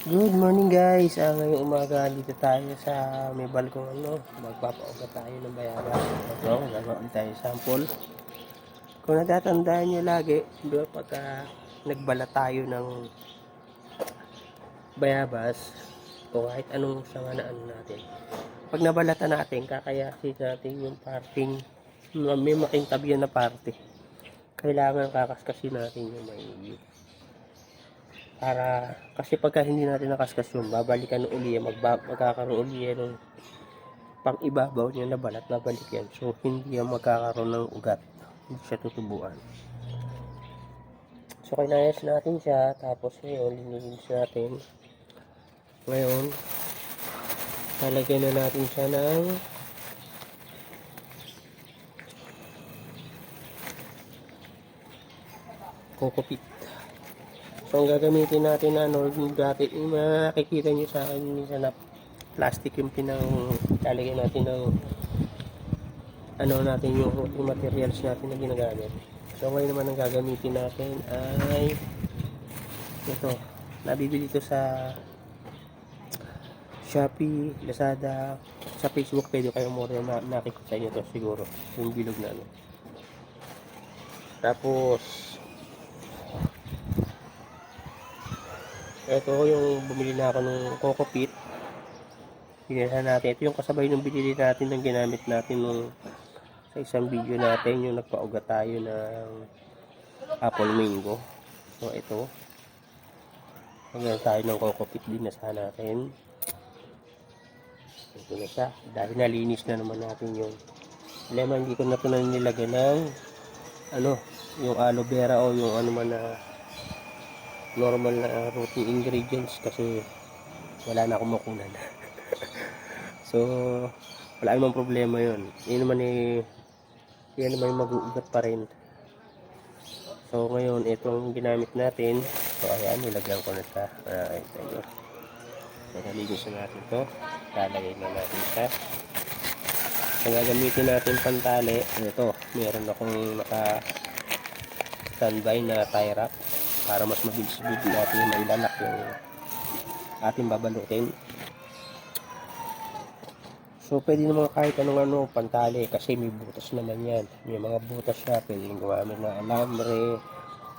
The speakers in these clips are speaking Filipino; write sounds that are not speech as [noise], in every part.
Good morning guys. Ah, ngayong umaga dito tayo sa may balkong ano. Magpapauga tayo ng bayaba. Ito, gagawin tayo sample. Kung natatandaan nyo lagi, ba pagka nagbala tayo ng bayabas o kahit anong sama na ano natin. Pag nabalata natin, kakayasin natin yung parting may makintabihan na parte. Kailangan kakaskasin natin yung may para kasi pagka hindi natin nakaskas yun babalikan uli yan magba, magkakaroon uli ng pang ibabaw niya na balat babalik yan. So hindi yan magkakaroon ng ugat. Hindi siya tutubuan. So kinayas natin siya tapos ngayon linilis natin. Ngayon talagyan na natin siya ng kokopit So, ang gagamitin natin na ano, dati, yung makikita nyo sa akin minsan na plastic yung pinang lalagyan natin ng ano natin yung, yung materials natin na ginagamit. So, ngayon naman ang gagamitin natin ay ito. Nabibili ito sa Shopee, Lazada, sa Facebook pwede kayo mo rin na, nakikita nyo to siguro. Yung bilog na ano. Tapos, Ito yung bumili na ako ng Coco Pit. Pinilhan natin. Ito yung kasabay ng binili natin ng ginamit natin nung sa isang video natin yung nagpauga tayo ng apple mango. So ito. Maganda tayo ng Coco Pit din na sa natin. Ito na siya. Dahil nalinis na naman natin yung lemon. Hindi ko na ito na nilagyan ng ano, yung aloe vera o yung ano man na normal na routine ingredients kasi wala na akong makunan. [laughs] so, wala namang problema yon Yan naman eh, yan naman mag-uugat pa rin. So, ngayon, itong ginamit natin, so ayan, nilagyan ko na siya. Alright, tayo. Nalinis na natin to. Lalagay na natin siya. Ang gagamitin natin pantali, ito, meron akong naka standby na tie wrap para mas mabilis-bilis natin mailalak yung ating babalutin. So pwede naman kahit anong ano pantali kasi may butas naman yan. May mga butas siya pwede gumamit ng alambre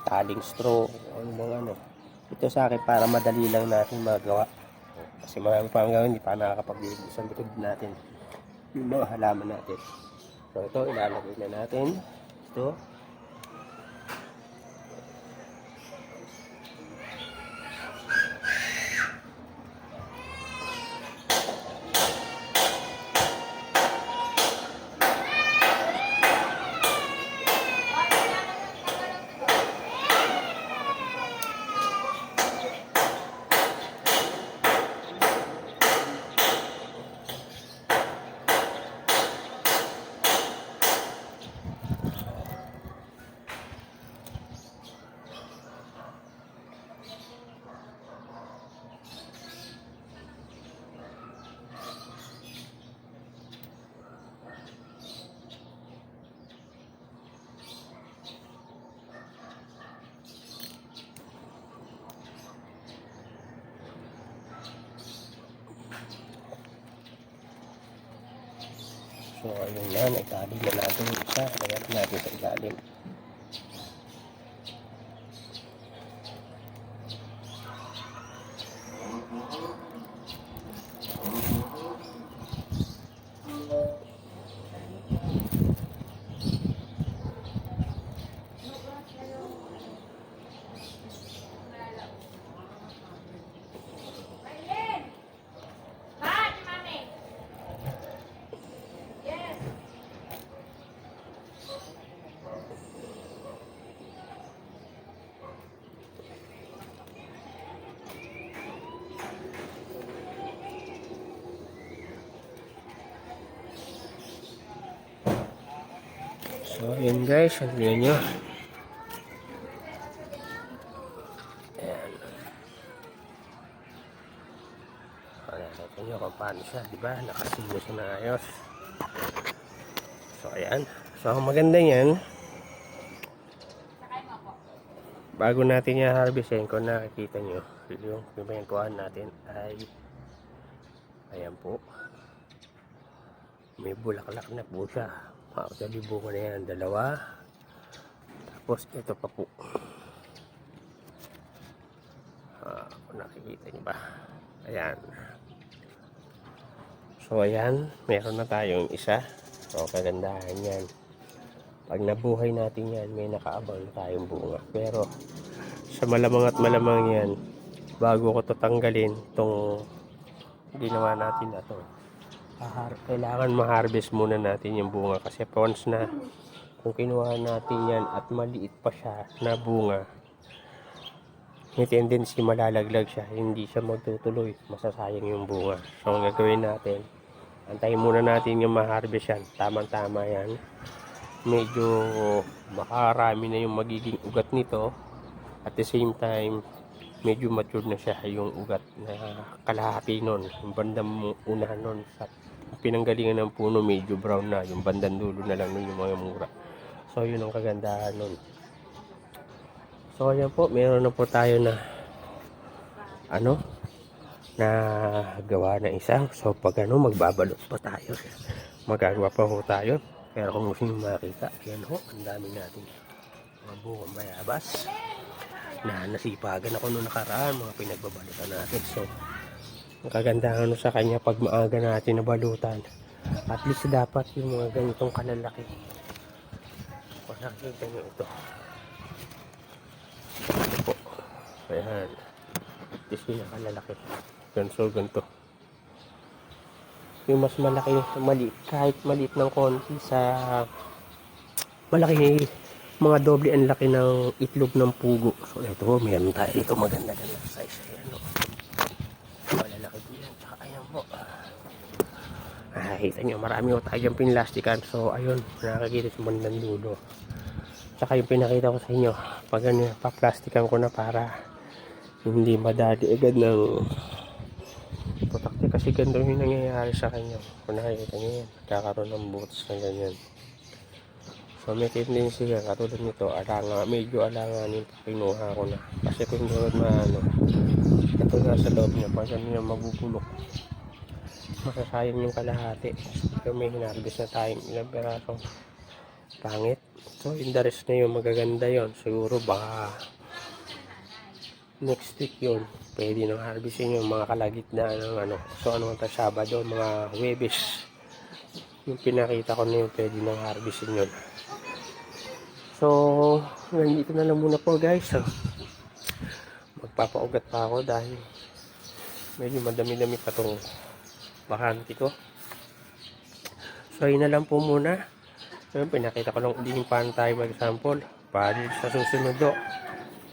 taling straw ano mga ano. Ito sa akin para madali lang natin magawa. Kasi marami pa hanggang hindi pa nakakapag sa likod natin. Yung mga halaman natin. So ito ilalagay na natin. Ito So, ayun na, naitali na natin isa. Lagyan natin sa ilalim. So, ayun guys, tingnan nyo. Ayan. Nakita nyo kung paano siya, di ba? Nakasino siya na ayos. So, ayan. So, maganda yan, bago natin yung harvestin, kung nakikita nyo, yung pimentuhan natin ay ayan po. May bulaklak na po siya. Actually, bunga na yan, dalawa. Tapos, ito pa po. Ah, kung nakikita nyo ba. Ayan. So, ayan. Meron na tayong isa. So, kagandahan yan. Pag nabuhay natin yan, may nakaabang na tayong bunga. Pero, sa malamang at malamang yan, bago ko to tanggalin, itong ginawa natin na to, hahar- kailangan ma-harvest muna natin yung bunga. Kasi once na, kung kinuha natin yan at maliit pa siya na bunga, may tendency malalaglag siya, hindi siya magtutuloy, masasayang yung bunga. So, ang gagawin natin, antayin muna natin yung ma-harvest yan. Tama-tama yan. Medyo makarami na yung magiging ugat nito. At the same time, medyo mature na siya yung ugat na kalahati nun. Yung bandang unahan nun sa pinanggalingan ng puno, medyo brown na. Yung bandang dulo na lang nun yung mga mura. So, yun ang kagandahan nun. So, ayan po, meron na po tayo na ano, na gawa na isa. So, pag ano, magbabalot pa tayo. Magagawa pa ho tayo. Pero kung gusto nyo makita, ayan ho, ang dami natin mga buong bayabas na nasipagan ako noong nakaraan, mga pinagbabalutan natin. So, ang kagandahan nun sa kanya pag maaga natin nabalutan, at least dapat yung mga ganitong kalalaki. Kung nakikita ito, ito po. Ayan. This pinakalalaki. Ganso, ganito. Yung mas malaki, maliit, kahit maliit ng konti sa malaki, mga doble ang laki ng itlog ng pugo. So, ito po, meron tayo dito maganda ganda size. Ayan, no? Malalaki po yan. Tsaka, ayan po. Nakikita nyo, marami ko tayong pinlastikan. So, ayun, nakakita sa bandang dulo. Tsaka yung pinakita ko sa inyo, pag ano, pa-plastikan ko na para hindi madali agad ng putakte kasi ganito yung nangyayari sa kanya. Kung nakikita nyo yan, nagkakaroon ng boots na ganyan. May tendency ka, katulad nito, alanga, medyo alanganin pa kinuha ko na. Kasi kung ko maano, ito nga sa loob niya, pag niya mabubulok, masasayang yung kalahati. So may hinarbis na tayong ilang perasong pangit. So in the rest na yun, magaganda yon Siguro baka next week yun, pwede nang harvestin yung mga kalagitnaan ng ano. So ano ito, Sabado, mga Webes. Yung pinakita ko na yun, pwede nang harvestin yun. So, nandito na lang muna po guys. So, magpapaugat pa ako dahil medyo madami-dami pa tong bakante ko. So, yun na lang po muna. So, pinakita ko lang din yung paano tayo mag-sample. Para sa susunod do,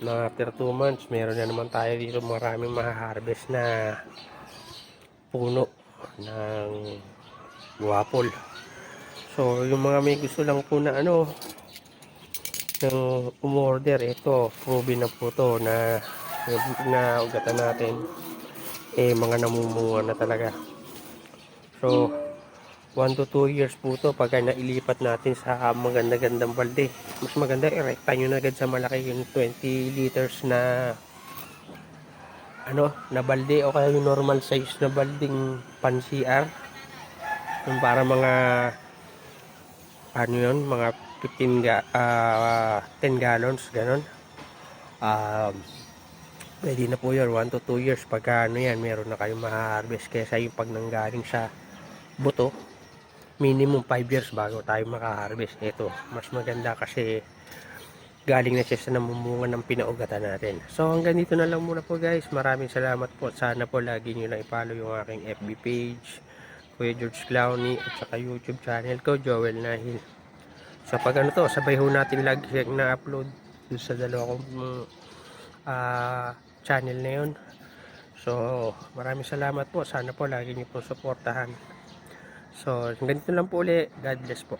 na after 2 months, meron na naman tayo dito maraming mahaharvest na puno ng guwapol. So, yung mga may gusto lang po na ano, ng umorder, ito, proven na po to na na ugatan natin eh mga namumunga na talaga. So, 1 to 2 years po to pagka nailipat natin sa maganda-gandang balde. Mas maganda, irekta nyo na agad sa malaki yung 20 liters na ano, na balde o kaya yung normal size na balding pan CR. Yung para mga ano yun, mga 15 ga, ah, 10 gallons, ganun. Um, pwede na po yun, 1 to 2 years pagka ano yan, meron na kayong ma-harvest kesa yung pag nanggaling sa buto, minimum 5 years bago tayo maka-harvest. Ito, mas maganda kasi galing na siya sa namumunga ng pinaugatan natin. So hanggang dito na lang muna po guys. Maraming salamat po. Sana po lagi nyo lang i-follow yung aking FB page, Kuya George Clowney, at saka YouTube channel ko, Joel Nahil. So pag ano to, sabay ho natin lagi siyang na-upload dun sa dalawa kong ah, channel na yun. So maraming salamat po. Sana po lagi niyo po suportahan. So hanggang dito lang po ulit. God bless po.